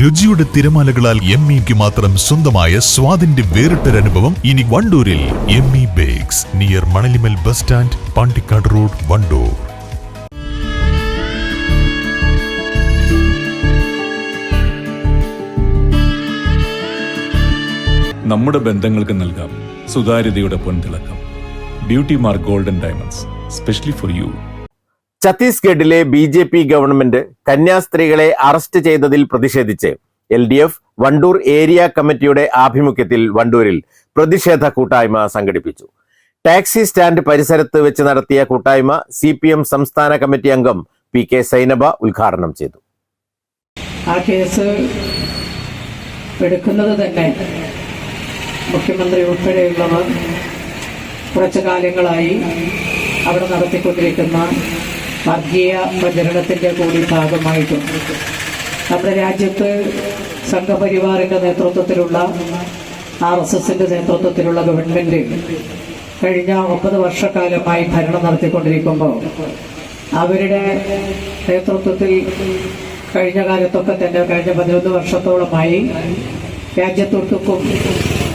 രുചിയുടെ തിരമാലകളാൽ എം ഇക്ക് മാത്രം സ്വന്തമായ സ്വാദിന്റെ വേറിട്ടൊരനുഭവം ഇനി വണ്ടൂരിൽ M E bakes near Manalimal bus stand Pandikkad road Vandoor. നമ്മുടെ ബന്ധങ്ങൾക്ക് നൽകാം സുതാര്യതയുടെ പൊൻതിളക്കം. Beauty mark golden diamonds specially for you ഛത്തീസ്ഗഡിലെ ബി ജെ പി ഗവൺമെന്റ് കന്യാസ്ത്രീകളെ അറസ്റ്റ് ചെയ്തതിൽ പ്രതിഷേധിച്ച് L D F Vandoor area കമ്മിറ്റിയുടെ ആഭിമുഖ്യത്തിൽ വണ്ടൂരിൽ പ്രതിഷേധ കൂട്ടായ്മ സംഘടിപ്പിച്ചു. ടാക്സി സ്റ്റാൻഡ് പരിസരത്ത് വെച്ച് നടത്തിയ കൂട്ടായ്മ സി പി എം സംസ്ഥാന കമ്മിറ്റി അംഗം പി കെ സൈനബ ഉദ്ഘാടനം ചെയ്തു. ആ കേസ് എടുക്കുന്നത് തന്നെ മുഖ്യമന്ത്രി ഉൾപ്പെടെയുള്ളവർ കുറച്ചു കാലങ്ങളായി അവിടെ നടത്തിക്കൊണ്ടിരിക്കുന്ന വർഗീയ പ്രചരണത്തിന്റെ കൂടി ഭാഗമായിട്ടുണ്ട് നമ്മുടെ രാജ്യത്ത് സംഘപരിവാറിന്റെ നേതൃത്വത്തിലുള്ള ആർ എസ് എസിന്റെ നേതൃത്വത്തിലുള്ള ഗവൺമെന്റ് കഴിഞ്ഞ ഒമ്പത് വർഷക്കാലമായി ഭരണം നടത്തിക്കൊണ്ടിരിക്കുമ്പോൾ അവരുടെ നേതൃത്വത്തിൽ കഴിഞ്ഞ കാലത്തൊക്കെ തന്നെ കഴിഞ്ഞ പതിനൊന്ന് വർഷത്തോളമായി രാജ്യത്തൊട്ടുക്കും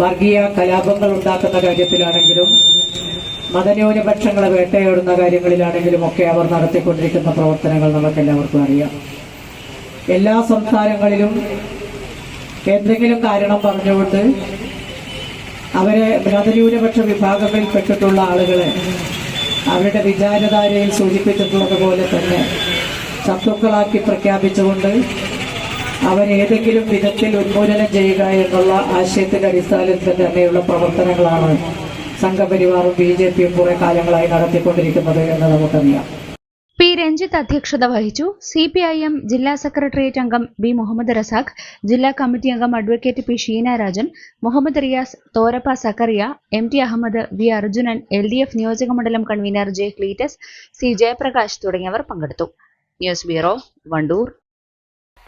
വർഗീയ കലാപങ്ങൾ ഉണ്ടാക്കുന്ന കാര്യത്തിലാണെങ്കിലും മതന്യൂനപക്ഷങ്ങളെ വേട്ടയാടുന്ന കാര്യങ്ങളിലാണെങ്കിലും ഒക്കെ അവർ നടത്തിക്കൊണ്ടിരിക്കുന്ന പ്രവർത്തനങ്ങൾ നമുക്ക് എല്ലാവർക്കും അറിയാം. എല്ലാ സംസ്ഥാനങ്ങളിലും എന്തെങ്കിലും കാരണം പറഞ്ഞുകൊണ്ട് അവരെ മതന്യൂനപക്ഷ വിഭാഗങ്ങളിൽപ്പെട്ടിട്ടുള്ള ആളുകളെ അവരുടെ വിചാരധാരയിൽ സൂചിപ്പിച്ചിട്ടുള്ളതുപോലെ തന്നെ ശത്രുക്കളാക്കി പ്രഖ്യാപിച്ചുകൊണ്ട് അവരേതെങ്കിലും വിധത്തിൽ ഉന്മൂലനം ചെയ്യുക എന്നുള്ള ആശയത്തിന്റെ അടിസ്ഥാനത്തിൽ തന്നെയുള്ള പ്രവർത്തനങ്ങളാണ് സംഘപരിവാറും ബി ജെ പിയും കുറെ കാലങ്ങളായി നടത്തിക്കൊണ്ടിരിക്കുന്നത് എന്ന് നമുക്കറിയാം. പി രഞ്ജിത്ത് അധ്യക്ഷത വഹിച്ചു. സി പി ഐ എം ജില്ലാ സെക്രട്ടേറിയറ്റ് അംഗം ബി മുഹമ്മദ് റസാഖ് ജില്ലാ കമ്മിറ്റി അംഗം advocate P Sheena Rajan Muhammad Riyas Thorappa Zakariya M T Ahammed V Arjunan L D F നിയോജകമണ്ഡലം convener J Cletus C Jayaprakash തുടങ്ങിയവർ പങ്കെടുത്തു. News bureau Vandoor.